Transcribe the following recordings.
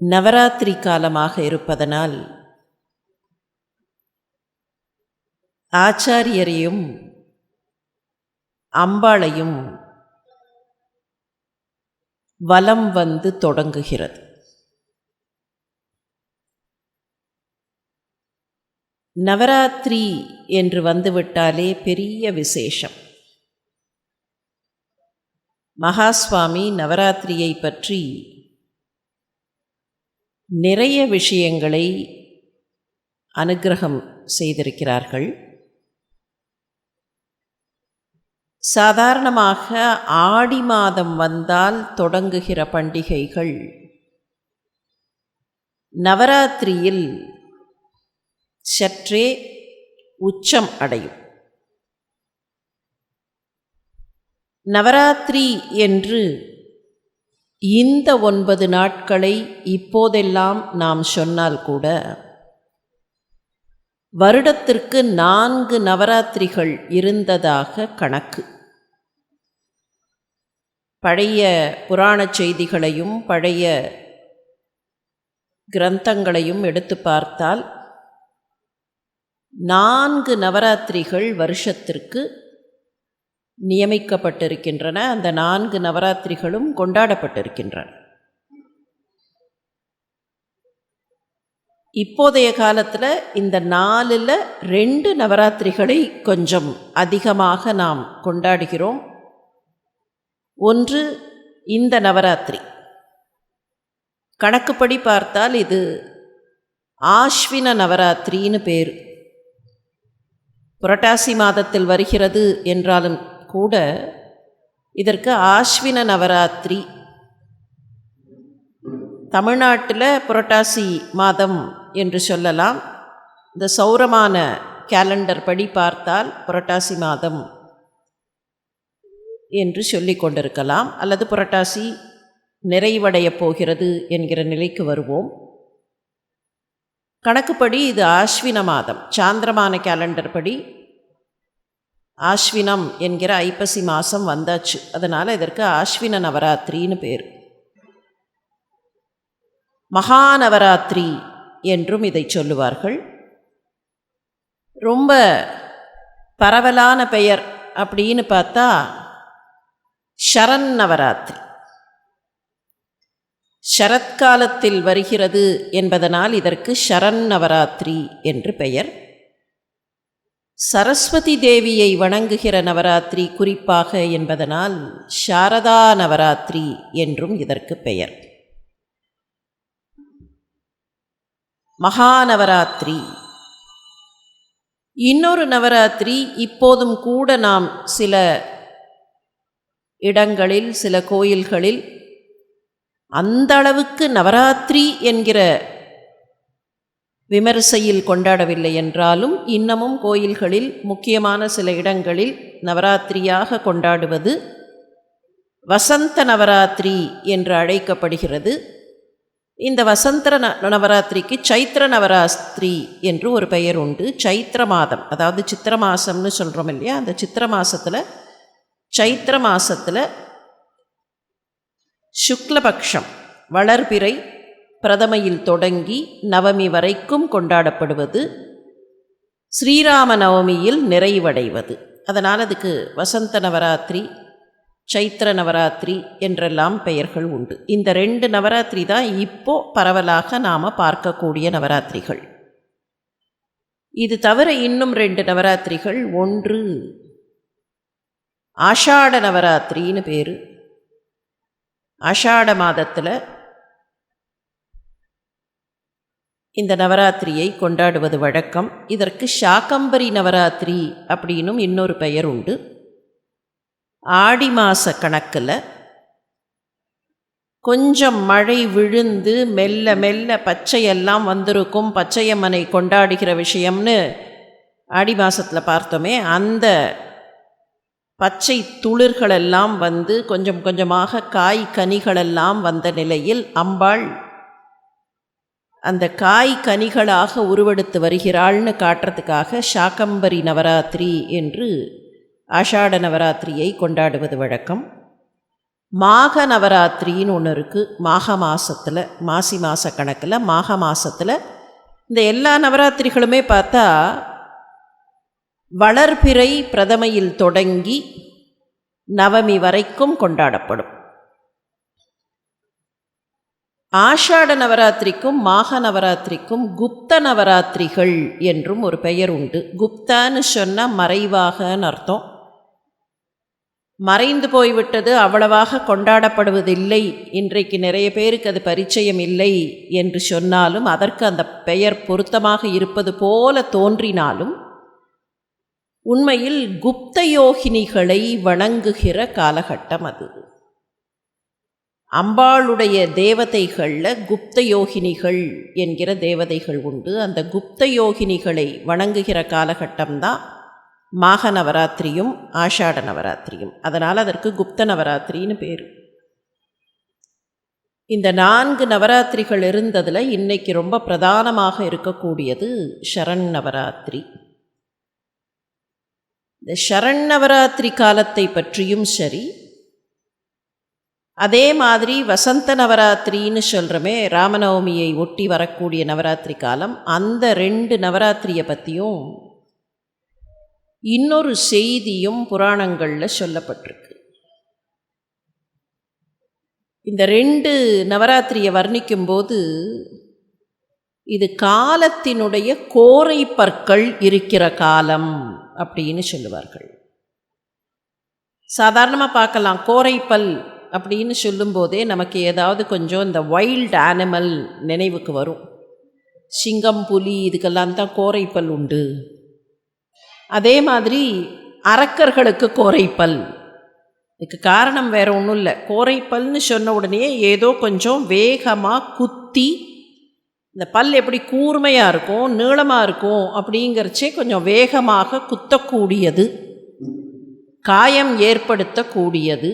நவராத்திரி காலமாக இருப்பதனால் ஆச்சாரியரையும் அம்பாளையும் வலம் வந்து தொடங்குகிறது. நவராத்திரி என்று வந்துவிட்டாலே பெரிய விசேஷம். மகாஸ்வாமி நவராத்திரியை பற்றி நிறைய விஷயங்களை அனுக்கிரகம் செய்திருக்கிறார்கள். சாதாரணமாக ஆடி மாதம் வந்தால் தொடங்குகிற பண்டிகைகள் நவராத்திரியில் சற்றே உச்சம் அடையும். நவராத்திரி என்று இந்த ஒன்பது நாட்களை இப்போதெல்லாம் நாம் சொன்னால் கூட வருடத்திற்கு நான்கு நவராத்திரிகள் இருந்ததாக கணக்கு. பழைய புராணச் செய்திகளையும் பழைய கிரந்தங்களையும் எடுத்து பார்த்தால் நான்கு நவராத்திரிகள் வருஷத்திற்கு நியமிக்கப்பட்டிருக்கின்றன. அந்த நான்கு நவராத்திரிகளும் கொண்டாடப்பட்டிருக்கின்றன. இப்போதைய காலத்தில் இந்த நாலில் ரெண்டு நவராத்திரிகளை கொஞ்சம் அதிகமாக நாம் கொண்டாடுகிறோம். ஒன்று இந்த நவராத்திரி. கணக்குப்படி பார்த்தால் இது ஆஷ்வின நவராத்திரின்னு பேர். புரட்டாசி மாதத்தில் வருகிறது என்றாலும் கூட இதற்கு ஆஷ்வின நவராத்திரி. தமிழ்நாட்டில் புரட்டாசி மாதம் என்று சொல்லலாம். இந்த சௌரமான கேலண்டர் படி பார்த்தால் புரட்டாசி மாதம் என்று சொல்லி கொண்டிருக்கலாம். அல்லது புரட்டாசி நிறைவடையப் போகிறது என்கிற நிலைக்கு வருவோம். கணக்குப்படி இது ஆஸ்வின மாதம். சாந்திரமான கேலண்டர் படி ஆஸ்வினம் என்கிற ஐப்பசி மாதம் வந்தாச்சு. அதனால் இதற்கு ஆஸ்வின நவராத்திரின்னு பேர். மகாநவராத்திரி என்றும் இதை சொல்லுவார்கள். ரொம்ப பரவலான பெயர் அப்படின்னு பார்த்தா ஷரண் நவராத்திரி. ஷரத்காலத்தில் வருகிறது என்பதனால் இதற்கு ஷரண் நவராத்திரி என்று பெயர். சரஸ்வதி தேவியை வணங்குகிற நவராத்திரி குறிப்பாக என்பதனால் சாரதா நவராத்திரி என்றும் இதற்கு பெயர். மகாநவராத்திரி. இன்னொரு நவராத்திரி இப்போதும் கூட நாம் சில இடங்களில் சில கோயில்களில் அந்த அளவுக்கு நவராத்திரி என்கிற விமரிசையில் கொண்டாடவில்லை என்றாலும் இன்னமும் கோயில்களில் முக்கியமான சில இடங்களில் நவராத்திரியாக கொண்டாடுவது வசந்த நவராத்திரி என்று அழைக்கப்படுகிறது. இந்த வசந்திர ந நவராத்திரிக்கு சைத்திர நவராத்திரி என்று ஒரு பெயர் உண்டு. சைத்திர மாதம் அதாவது சித்திர மாதம்னு சொல்கிறோம் இல்லையா? அந்த சித்திர மாதத்தில் சைத்திர மாதத்தில் சுக்லபக்ஷம் வளர்பிறை பிரதமையில் தொடங்கி நவமி வரைக்கும் கொண்டாடப்படுவது ஸ்ரீராம நவமியில் நிறைவடைவது. அதனால் அதுக்கு வசந்த நவராத்திரி சைத்திர நவராத்திரி என்றெல்லாம் பெயர்கள் உண்டு. இந்த ரெண்டு நவராத்திரி தான் இப்போ பரவலாக நாம் பார்க்கக்கூடிய நவராத்திரிகள். இது தவிர இன்னும் ரெண்டு நவராத்திரிகள். ஒன்று ஆஷாட நவராத்திரின்னு பேர். ஆஷாட மாதத்தில் இந்த நவராத்திரியை கொண்டாடுவது வழக்கம். இதற்கு சாக்கம்பரி நவராத்திரி அப்படின்னும் இன்னொரு பெயர் உண்டு. ஆடி மாத கணக்கில் கொஞ்சம் மழை விழுந்து மெல்ல மெல்ல பச்சையெல்லாம் வந்திருக்கும் பச்சையம்மனை கொண்டாடுகிற விஷயம்னு ஆடி மாதத்தில் பார்த்தோமே அந்த பச்சை துளிர்களெல்லாம் வந்து கொஞ்சம் கொஞ்சமாக காய் கனிகளெல்லாம் வந்த நிலையில் அம்பாள் அந்த காய் கனிகளாக உருவெடுத்து வருகிறாள்னு காட்டுறதுக்காக சாக்கம்பரி நவராத்திரி என்று ஆஷாட நவராத்திரியை கொண்டாடுவது வழக்கம். மாக நவராத்திரின்னு ஒன்று இருக்குது மாக மாதத்தில் மாசி மாத கணக்கில் மாக மாதத்தில் இந்த எல்லா நவராத்திரிகளுமே பார்த்தா வளர்பிறை பிரதமையில் தொடங்கி நவமி வரைக்கும் கொண்டாடப்படும். ஆஷாட நவராத்திரிக்கும் மாக நவராத்திரிக்கும் குப்த நவராத்திரிகள் என்றும் ஒரு பெயர் உண்டு. குப்தான்னு சொன்னால் மறைவாகன்னு அர்த்தம். மறைந்து போய்விட்டது அவ்வளவாக கொண்டாடப்படுவதில்லை. இன்றைக்கு நிறைய பேருக்கு அது பரிச்சயம் இல்லை என்று சொன்னாலும் அதற்கு அந்த பெயர் பொருத்தமாக இருப்பது போல தோன்றினாலும் உண்மையில் குப்த யோகினிகளை வணங்குகிற காலகட்டம் அது. அம்பாளுடைய தேவதைகளில் குப்த யோகினிகள் என்கிற தேவதைகள் உண்டு. அந்த குப்த யோகினிகளை வணங்குகிற காலகட்டம்தான் மாக நவராத்திரியும் ஆஷாட நவராத்திரியும். அதனால் அதற்கு குப்த நவராத்திரின்னு பேர். இந்த நான்கு நவராத்திரிகள் இருந்ததில் இன்றைக்கி ரொம்ப பிரதானமாக இருக்கக்கூடியது ஷரண் நவராத்திரி. இந்த ஷரண் நவராத்திரி காலத்தை பற்றியும் சரி அதே மாதிரி வசந்த நவராத்திரின்னு சொல்கிறோமே ராமநவமியை ஒட்டி வரக்கூடிய நவராத்திரி காலம் அந்த ரெண்டு நவராத்திரியை பற்றியும் இன்னொரு செய்தியும் புராணங்களில் சொல்லப்பட்டிருக்கு. இந்த ரெண்டு நவராத்திரியை வர்ணிக்கும்போது இது காலத்தினுடைய கோரை பற்கள் இருக்கிற காலம் அப்படின்னு சொல்லுவார்கள். சாதாரணமாக பார்க்கலாம் கோரைப்பல் அப்படின்னு சொல்லும்போதே நமக்கு ஏதாவது கொஞ்சம் இந்த வைல்டு ஆனிமல் நினைவுக்கு வரும். சிங்கம் புலி இதுக்கெல்லாம் தான் கோரைப்பல் உண்டு. அதே மாதிரி அரக்கர்களுக்கு கோரைப்பல். இதுக்கு காரணம் வேறு ஒன்றும் இல்லை. கோரைப்பல்னு சொன்ன உடனே ஏதோ கொஞ்சம் வேகமாக குத்தி இந்த பல் எப்படி கூர்மையாக இருக்கும் நீளமாக இருக்கும் அப்படிங்கிறச்சே கொஞ்சம் வேகமாக குத்தக்கூடியது காயம் ஏற்படுத்தக்கூடியது.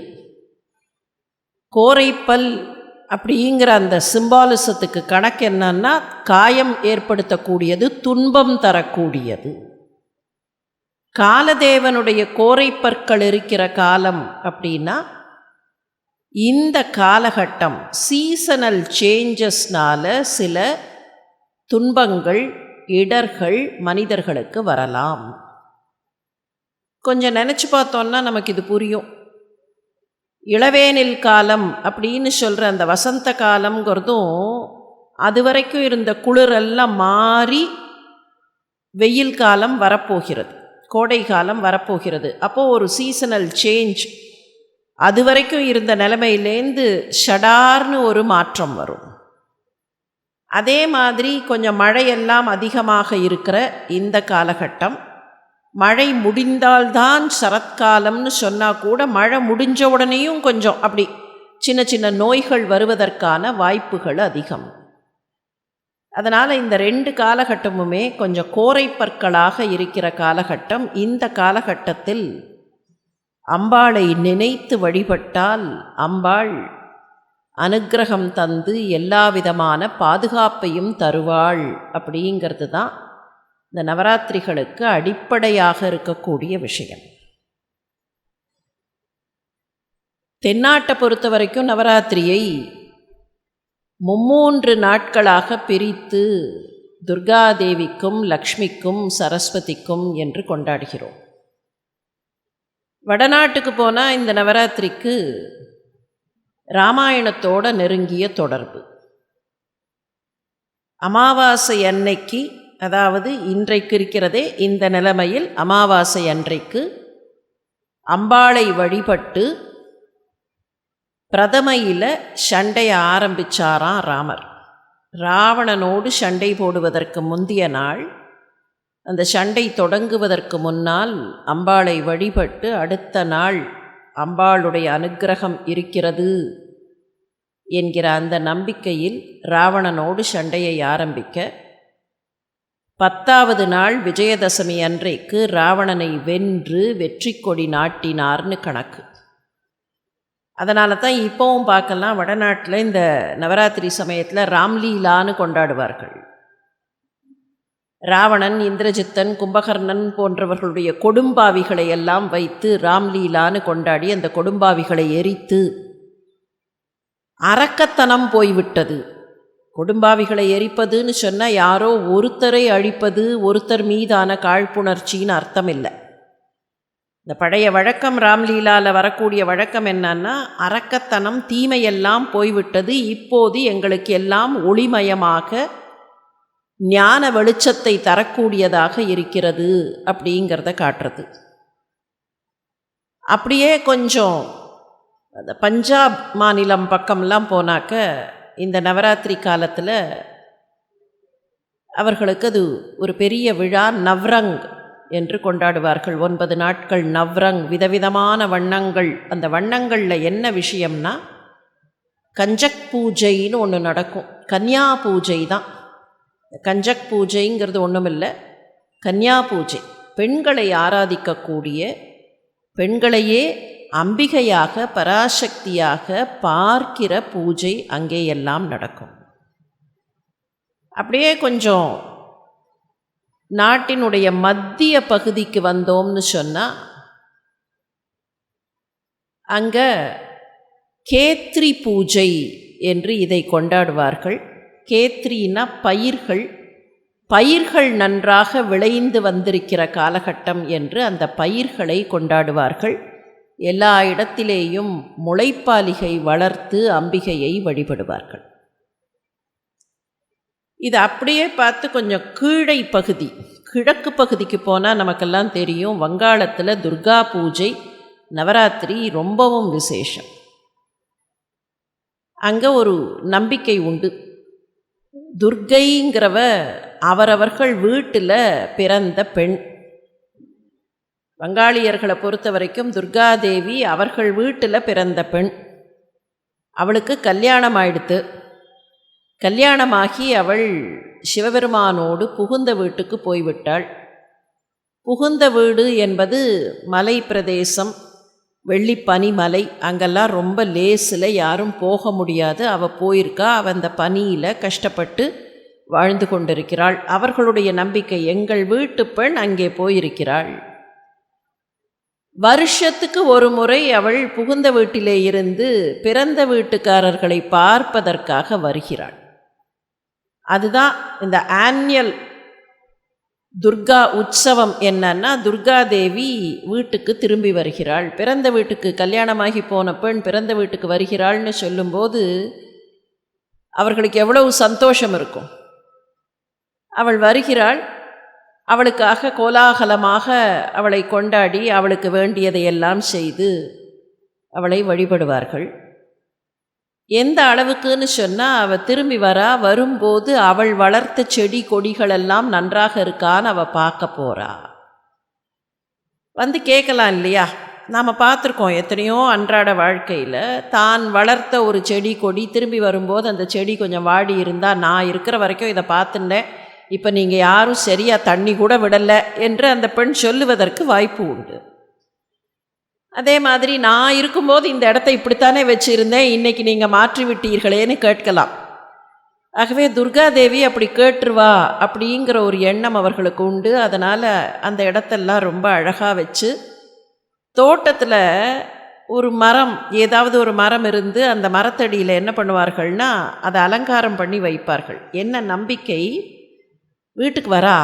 கோரைப்பல் அப்படிங்கிற அந்த சிம்பாலிசத்துக்கு கணக்கு என்னன்னா காயம் ஏற்படுத்தக்கூடியது துன்பம் தரக்கூடியது. காலதேவனுடைய கோரைப்பற்கள் இருக்கிற காலம் அப்படின்னா இந்த காலகட்டம் சீசனல் சேஞ்சஸ்னால சில துன்பங்கள் இடர்கள் மனிதர்களுக்கு வரலாம். கொஞ்சம் நினச்சி பார்த்தோன்னா நமக்கு இது புரியும். இளவேனில் காலம் அப்படின்னு சொல்கிற அந்த வசந்த காலங்கிறதும் அது வரைக்கும் இருந்த குளிரெல்லாம் மாறி வெயில் காலம் வரப்போகிறது கோடை காலம் வரப்போகிறது. அப்போது ஒரு சீசனல் சேஞ்ச் அது வரைக்கும் இருந்த நிலைமையிலேருந்து ஷடார்னு ஒரு மாற்றம் வரும். அதே மாதிரி கொஞ்சம் மழையெல்லாம் அதிகமாக இருக்கிற இந்த காலகட்டம் மழை முடிந்தால்தான் சரத்காலம்னு சொன்னால் கூட மழை முடிஞ்ச உடனேயும் கொஞ்சம் அப்படி சின்ன சின்ன நோய்கள் வருவதற்கான வாய்ப்புகள் அதிகம். அதனால் இந்த ரெண்டு காலகட்டமுமே கொஞ்சம் கோரைப்பற்களாக இருக்கிற காலகட்டம். இந்த காலகட்டத்தில் அம்பாளை நினைத்து வழிபட்டால் அம்பாள் அனுக்கிரகம் தந்து எல்லா விதமான பாதுகாப்பையும் தருவாள் அப்படிங்கிறது தான் இந்த நவராத்திரிகளுக்கு அடிப்படையாக இருக்கக்கூடிய விஷயம். தென்னாட்டை பொறுத்த வரைக்கும் நவராத்திரியை மும்மூன்று நாட்களாக பிரித்து துர்காதேவிக்கும் லக்ஷ்மிக்கும் சரஸ்வதிக்கும் என்று கொண்டாடுகிறோம். வடநாட்டுக்கு போனால் இந்த நவராத்திரிக்கு ராமாயணத்தோட நெருங்கிய தொடர்பு. அமாவாசை அன்னைக்கு அதாவது இன்றைக்கு இருக்கிறதே இந்த நிலைமையில் அமாவாசை அன்றைக்கு அம்பாளை வழிபட்டு பிரதமையில் சண்டையை ஆரம்பிச்சாராம் ராமர். ராவணனோடு சண்டை போடுவதற்கு முந்திய நாள் அந்த சண்டை தொடங்குவதற்கு முன்னால் அம்பாளை வழிபட்டு அடுத்த நாள் அம்பாளுடைய அனுக்கிரகம் இருக்கிறது என்கிற அந்த நம்பிக்கையில் ராவணனோடு சண்டையை ஆரம்பிக்க பத்தாவது நாள் விஜயதசமி அன்றைக்கு ராவணனை வென்று வெற்றி கொடி நாட்டினார்னு கணக்கு. அதனால தான் இப்போவும் பார்க்கலாம் வடநாட்டில் இந்த நவராத்திரி சமயத்தில் ராம்லீலான்னு கொண்டாடுவார்கள். ராவணன் இந்திரஜித்தன் கும்பகர்ணன் போன்றவர்களுடைய கொடும்பாவிகளை எல்லாம் வைத்து ராம்லீலான்னு கொண்டாடி அந்த கொடும்பாவிகளை எரித்து அரக்கத்தனம் போய்விட்டது. கொடும்பாவிகளை எரிப்பதுன்னு சொன்னால் யாரோ ஒருத்தரை அழிப்பது ஒருத்தர் மீதான காழ்ப்புணர்ச்சின்னு அர்த்தம் இல்லை இந்த பழைய வழக்கம் ராம்லீலாவில் வரக்கூடிய வழக்கம் என்னன்னா அரக்கத்தனம் தீமையெல்லாம் போய்விட்டது இப்போது எங்களுக்கு எல்லாம் ஒளிமயமாக ஞான வெளிச்சத்தை தரக்கூடியதாக இருக்கிறது அப்படிங்கிறத காட்டுறது. அப்படியே கொஞ்சம் அந்த பஞ்சாப் மாநிலம் பக்கம்லாம் போனாக்க இந்த நவராத்திரி காலத்தில் அவர்களுக்கு அது ஒரு பெரிய விழா நவ்ரங் என்று கொண்டாடுவார்கள். ஒன்பது நாட்கள் நவ்ரங் விதவிதமான வண்ணங்கள். அந்த வண்ணங்களில் என்ன விஷயம்னா கஞ்சக் பூஜைன்னு ஒன்று நடக்கும். கன்யா பூஜை தான். கஞ்சக் பூஜைங்கிறது ஒன்றும் இல்லை கன்யா பூஜை. பெண்களை ஆராதிக்கக்கூடிய பெண்களையே அம்பிகையாக பராசக்தியாக பார்க்கிற பூஜை அங்கேயெல்லாம் நடக்கும். அப்படியே கொஞ்சம் நாட்டினுடைய மத்திய பகுதிக்கு வந்தோம்னு சொன்னால் அங்கே கேத்ரி பூஜை என்று இதை கொண்டாடுவார்கள். கேத்ரினா பயிர்கள் பயிர்கள் நன்றாக விளைந்து வந்திருக்கிற காலகட்டம் என்று அந்த பயிர்களை கொண்டாடுவார்கள். எல்லா இடத்திலேயும் முளைப்பாலிகை வளர்த்து அம்பிகையை வழிபடுவார்கள். இது அப்படியே பார்த்து கொஞ்சம் கீழை பகுதி கிழக்கு பகுதிக்கு போனால் நமக்கெல்லாம் தெரியும் வங்காளத்தில் துர்கா பூஜை நவராத்திரி ரொம்பவும் விசேஷம். அங்கே ஒரு நம்பிக்கை உண்டு. துர்கைங்கிறவ அவரவர்கள் வீட்டில் பிறந்த பெண் வங்காளியர்களை பொறுத்த வரைக்கும் துர்காதேவி அவர்கள் வீட்டில் பிறந்த பெண். அவளுக்கு கல்யாணம் ஆயிடுத்து கல்யாணமாகி அவள் சிவபெருமானோடு புகுந்த வீட்டுக்கு போய்விட்டாள். புகுந்த வீடு என்பது மலை பிரதேசம் வெள்ளி பனிமலை அங்கெல்லாம் ரொம்ப லேசில் யாரும் போக முடியாது. அவள் போயிருக்கா அவள் அந்த பனியில் கஷ்டப்பட்டு வாழ்ந்து கொண்டிருக்கிறாள். அவர்களுடைய நம்பிக்கை எங்கள் வீட்டு பெண் அங்கே போயிருக்கிறாள். வருஷத்துக்கு ஒரு முறை அவள் புகுந்த வீட்டிலே இருந்து பிறந்த வீட்டுக்காரர்களை பார்ப்பதற்காக வருகிறாள். அதுதான் இந்த ஆன்யல் துர்கா உற்சவம் என்னன்னா துர்கா தேவி வீட்டுக்கு திரும்பி வருகிறாள். பிறந்த வீட்டுக்கு கல்யாணமாகி போன பெண் பிறந்த வீட்டுக்கு வருகிறாள்னு சொல்லும்போது அவர்களுக்கு எவ்வளவு சந்தோஷம் இருக்கும். அவள் வருகிறாள் அவளுக்காக கோலாகலமாக அவளை கொண்டாடி அவளுக்கு வேண்டியதையெல்லாம் செய்து அவளை வழிபடுவார்கள். எந்த அளவுக்குன்னு சொன்னால் அவள் திரும்பி வரா வரும்போது அவள் வளர்த்த செடி கொடிகளெல்லாம் நன்றாக இருக்கான்னு அவள் பார்க்க போகிறா வந்து கேட்கலாம் இல்லையா? நாம் பார்த்துருக்கோம் எத்தனையோ அன்றாட வாழ்க்கையில் தான் வளர்த்த ஒரு செடி கொடி திரும்பி வரும்போது அந்த செடி கொஞ்சம் வாடி இருந்தால் நான் இருக்கிற வரைக்கும் இதை பார்த்துட்டேன். இப்போ நீங்கள் யாரும் சரியாக தண்ணி கூட விடலை என்று அந்த பெண் சொல்லுவதற்கு வாய்ப்பு உண்டு. அதே மாதிரி நான் இருக்கும்போது இந்த இடத்த இப்படித்தானே வச்சுருந்தேன் இன்றைக்கி நீங்கள் மாற்றி விட்டீர்களேன்னு கேட்கலாம். ஆகவே துர்காதேவி அப்படி கேட்டுருவா அப்படிங்கிற ஒரு எண்ணம் அவர்களுக்கு உண்டு. அதனால் அந்த இடத்தெல்லாம் ரொம்ப அழகாக வச்சு தோட்டத்தில் ஒரு மரம் ஏதாவது ஒரு மரம் இருந்து அந்த மரத்தடியில் என்ன பண்ணுவார்கள்னா அதை அலங்காரம் பண்ணி வைப்பார்கள். என்ன நம்பிக்கை? வீட்டுக்கு வரா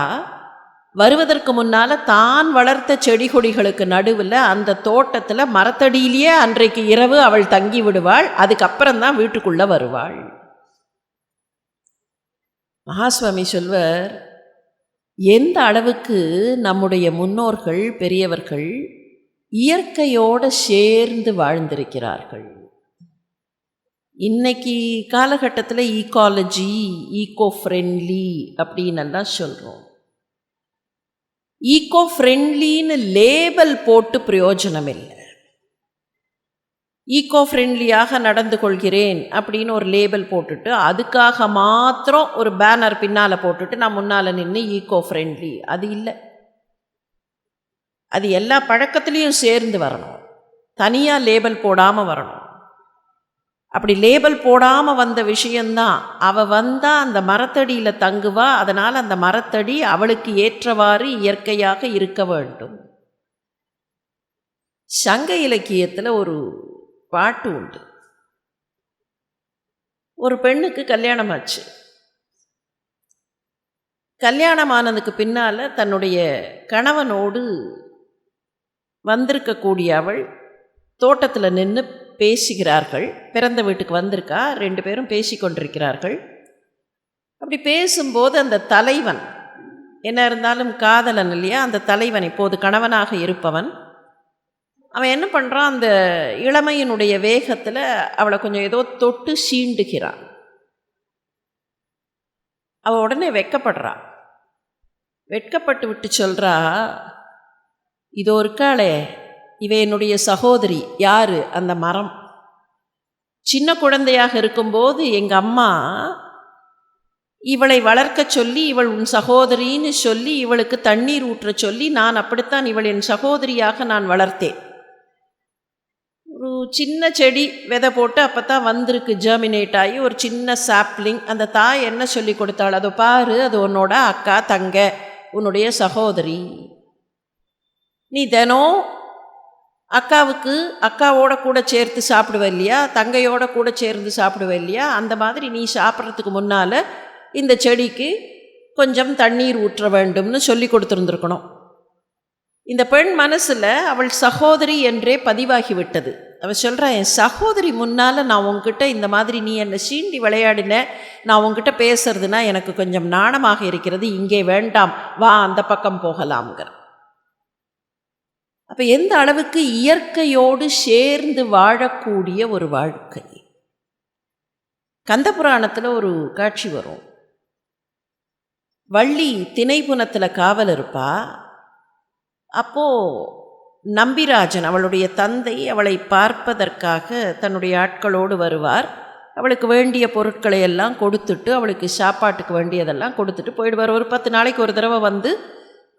வருவதற்கு முன்னால் தான் வளர்த்த செடி கொடிகளுக்கு நடுவில் அந்த தோட்டத்தில் மரத்தடியிலேயே அன்றைக்கு இரவு அவள் தங்கி விடுவாள் அதுக்கப்புறம் தான் வீட்டுக்குள்ளே வருவாள். மகாஸ்வாமி சொல்வர் எந்த அளவுக்கு நம்முடைய முன்னோர்கள் பெரியவர்கள் இயற்கையோடு சேர்ந்து வாழ்ந்திருக்கிறார்கள்? இன்னைக்கு காலகட்டத்தில் ஈகாலஜி ஈகோ ஃப்ரெண்ட்லி அப்படின்னெல்லாம் சொல்கிறோம் ஈகோ ஃப்ரெண்ட்லின்னு லேபல் போட்டு பிரயோஜனம் இல்லை. ஈகோ ஃப்ரெண்ட்லியாக நடந்து கொள்கிறேன் அப்படின்னு ஒரு லேபிள் போட்டுட்டு அதுக்காக மாத்திரம் ஒரு பேனர் பின்னால் போட்டுட்டு நான் முன்னால் நின்று ஈகோ ஃப்ரெண்ட்லி அது இல்லை. அது எல்லா பழக்கத்துலேயும் சேர்ந்து வரணும். தனியாக லேபிள் போடாமல் வரணும். அப்படி லேபிள் போடாமல் வந்த விஷயந்தான். அவள் வந்தால் அந்த மரத்தடியில் தங்குவா அதனால் அந்த மரத்தடி அவளுக்கு ஏற்றவாறு இயற்கையாக இருக்க வேண்டும். சங்க இலக்கியத்தில் ஒரு பாட்டு உண்டு. ஒரு பெண்ணுக்கு கல்யாணம் ஆச்சு கல்யாணம் ஆனதுக்கு பின்னால் தன்னுடைய கணவனோடு வந்திருக்கக்கூடிய அவள் தோட்டத்தில் நின்று பேசுகிறார்கள். பிறந்த வீட்டுக்கு வந்திருக்கா? ரெண்டு பேரும் பேசி கொண்டிருக்கிறார்கள் அப்படி பேசும்போது அந்த தலைவன் என்ன இருந்தாலும் காதலன் இல்லையா? அந்த தலைவன் இப்போது கணவனாக இருப்பவன். அவன் என்ன பண்ணுறான் அந்த இளமையினுடைய வேகத்தில் அவளை கொஞ்சம் ஏதோ தொட்டு சீண்டுகிறான். அவள் உடனே வெக்கப்படுறான் வெட்கப்பட்டு விட்டு சொல்கிறா இதோ இருக்காளே இவ என்னுடைய சகோதரி. யாரு? அந்த மரம். சின்ன குழந்தையாக இருக்கும்போது எங்கள் அம்மா இவளை வளர்க்க சொல்லி இவள் உன் சகோதரின்னு சொல்லி இவளுக்கு தண்ணீர் ஊற்ற சொல்லி நான் அப்படித்தான் இவள் என் சகோதரியாக நான் வளர்த்தேன். ஒரு சின்ன செடி விதை போட்டு அப்போ தான் வந்திருக்கு ஜெர்மினேட் ஆகி ஒரு சின்ன சாப்லிங் அந்த தாய் என்ன சொல்லி கொடுத்தாள்? அதை பாரு அது உன்னோட அக்கா தங்க உன்னுடைய சகோதரி. நீ தினம் அக்காவுக்கு அக்காவோட கூட சேர்த்து சாப்பிடுவ இல்லையா? தங்கையோட கூட சேர்ந்து சாப்பிடுவ இல்லையா? அந்த மாதிரி நீ சாப்பிட்றதுக்கு முன்னால் இந்த செடிக்கு கொஞ்சம் தண்ணீர் ஊற்ற வேண்டும்னு சொல்லி கொடுத்துருந்துருக்கணும். இந்த பெண் மனசில் அவள் சகோதரி என்றே பதிவாகி விட்டது. அவள் சொல்கிறா என் சகோதரி முன்னால் நான் உங்ககிட்ட இந்த மாதிரி நீ என்னை சீண்டி விளையாடின நான் உங்ககிட்ட பேசுறதுனா எனக்கு கொஞ்சம் நாணமாக இருக்கிறது இங்கே வேண்டாம் வா அந்த பக்கம் போகலாம்ங்கிற. அப்போ எந்த அளவுக்கு இயற்கையோடு சேர்ந்து வாழக்கூடிய ஒரு வாழ்க்கை? கந்த புராணத்தில் ஒரு காட்சி வரும். வள்ளி திணைப்புணத்தில் காவல் இருப்பா. அப்போது நம்பிராஜன் அவளுடைய தந்தை அவளை பார்ப்பதற்காக தன்னுடைய ஆட்களோடு வருவார். அவளுக்கு வேண்டிய பொருட்களை எல்லாம் கொடுத்துட்டு அவளுக்கு சாப்பாட்டுக்கு வேண்டியதெல்லாம் கொடுத்துட்டு போயிடுவார். ஒரு பத்து நாளைக்கு ஒரு தடவை வந்து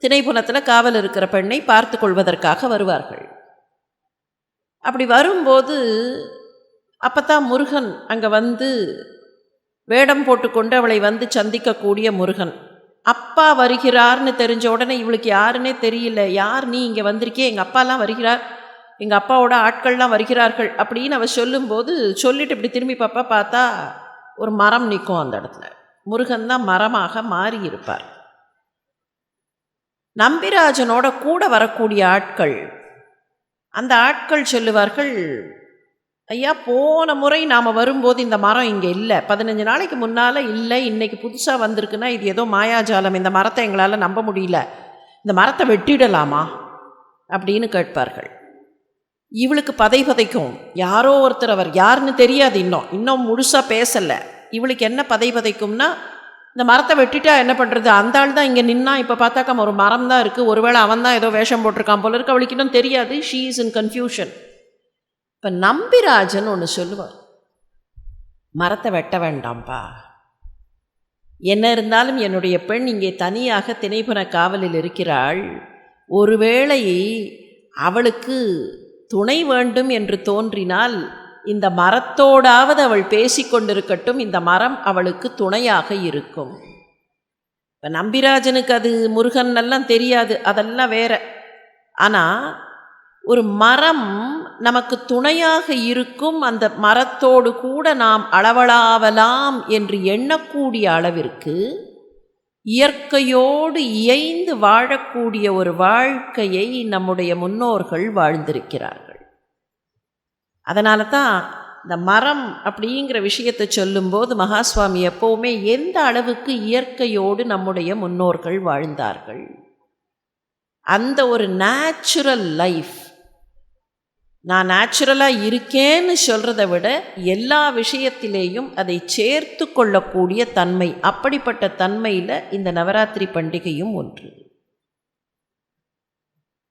திணைப்புனத்தில் காவல் இருக்கிற பெண்ணை பார்த்து கொள்வதற்காக வருவார்கள். அப்படி வரும்போது அப்போ தான் முருகன் அங்கே வந்து வேடம் போட்டுக்கொண்டு அவளை வந்து சந்திக்கக்கூடிய முருகன். அப்பா வருகிறார்னு தெரிஞ்ச உடனே இவளுக்கு யாருன்னே தெரியல. யார் நீ இங்கே வந்திருக்கே எங்கள் அப்பாலாம் வருகிறார். எங்கள் அப்பாவோட ஆட்கள்லாம் வருகிறார்கள். அப்படின்னு அவள் சொல்லும்போது சொல்லிட்டு இப்படி திரும்பி பாப்பா பார்த்தா ஒரு மரம் நிற்கும் அந்த இடத்துல. முருகன் தான் மரமாக மாறி இருப்பார் நம்பிராஜனோட கூட வரக்கூடிய ஆட்கள். அந்த ஆட்கள் சொல்லுவார்கள் ஐயா போன முறை நாம் வரும்போது இந்த மரம் இங்கே இல்லை. பதினஞ்சு நாளைக்கு முன்னால் இல்லை. இன்றைக்கி புதுசாக வந்திருக்குன்னா இது ஏதோ மாயாஜாலம். இந்த மரத்தை எங்களால் நம்ப முடியல. இந்த மரத்தை வெட்டிடலாமா? அப்படின்னு கேட்பார்கள். இவளுக்கு பதை பதைக்கும். யாரோ ஒருத்தர் அவர் யாருன்னு தெரியாது இன்னும். இன்னும் முழுசாக பேசலை. இவளுக்கு என்ன பதை பதைக்கும்னா இந்த மரத்தை வெட்டிட்டா என்ன பண்ணுறது அந்த ஆள் தான் இங்கே நின்னா இப்போ பார்த்தாக்கா ஒரு மரம் தான் இருக்குது ஒருவேளை அவன் தான் ஏதோ வேஷம் போட்டிருக்கான் போல இருக்கு. அவளுக்கு இன்னும் தெரியாது. ஷீ இஸ் இன் கன்ஃபியூஷன் இப்போ நம்பிராஜன் ஒன்று சொல்லுவார். மரத்தை வெட்ட வேண்டாம்ப்பா என்ன இருந்தாலும் என்னுடைய பெண் இங்கே தனியாக திணைப்புன காவலில் இருக்கிறாள். ஒருவேளை அவளுக்கு துணை வேண்டும் என்று தோன்றினால் இந்த மரத்தோடாவது அவள் பேசிக்கொண்டிருக்கட்டும் இந்த மரம் அவளுக்கு துணையாக இருக்கும். இப்போ நம்பிராஜனுக்கு அது முருகன் எல்லாம் தெரியாது அதெல்லாம் வேற. ஆனால் ஒரு மரம் நமக்கு துணையாக இருக்கும் அந்த மரத்தோடு கூட நாம் அளவலாவலாம் என்று எண்ணக்கூடிய அளவிற்கு இயற்கையோடு இயைந்து வாழக்கூடிய ஒரு வாழ்க்கையை நம்முடைய முன்னோர்கள் வாழ்ந்திருக்கிறார் அதனால தான் இந்த மரம் அப்படிங்கிற விஷயத்தை சொல்லும்போது மகாஸ்வாமி எப்போவுமே எந்த அளவுக்கு இயற்கையோடு நம்முடைய முன்னோர்கள் வாழ்ந்தார்கள்? அந்த ஒரு நேச்சுரல் லைஃப் நான் நேச்சுரலாக இருக்கேன்னு சொல்கிறத விட எல்லா விஷயத்திலேயும் அதை சேர்த்து கொள்ளக்கூடிய தன்மை அப்படிப்பட்ட தன்மையில் இந்த நவராத்திரி பண்டிகையும் ஒன்று.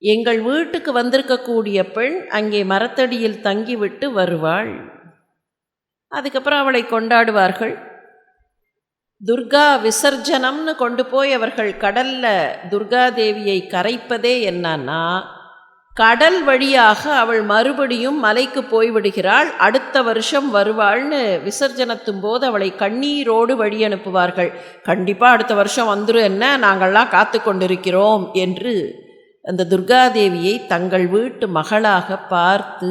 எங்கள் வீட்டுக்கு வந்திருக்கக்கூடிய பெண் அங்கே மரத்தடியில் தங்கிவிட்டு வருவாள். அதுக்கப்புறம் அவளை கொண்டாடுவார்கள். துர்கா விசர்ஜனம்னு கொண்டு போய் அவர்கள் கடலில் துர்காதேவியை கரைப்பதே என்னன்னா கடல் வழியாக அவள் மறுபடியும் மலைக்கு போய்விடுகிறாள் அடுத்த வருஷம் வருவாள்னு விசர்ஜனத்தும் போது அவளை கண்ணீரோடு வழி அனுப்புவார்கள். கண்டிப்பாக அடுத்த வருஷம் வந்துடும் என்ன? நாங்கள்லாம் காத்து கொண்டிருக்கிறோம் என்று அந்த துர்காதேவியை தங்கள் வீட்டு மகளாக பார்த்து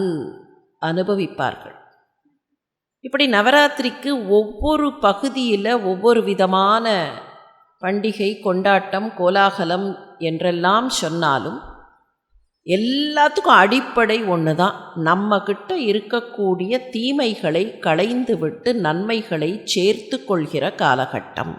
அனுபவிப்பார்கள். இப்படி நவராத்திரிக்கு ஒவ்வொரு பகுதியில் ஒவ்வொரு விதமான பண்டிகை கொண்டாட்டம் கோலாகலம் என்றெல்லாம் சொன்னாலும் எல்லாத்துக்கும் அடிப்படை ஒன்று தான் நம்மக்கிட்ட இருக்கக்கூடிய தீமைகளை களைந்து விட்டு நன்மைகளை சேர்த்து கொள்கிற காலகட்டம்.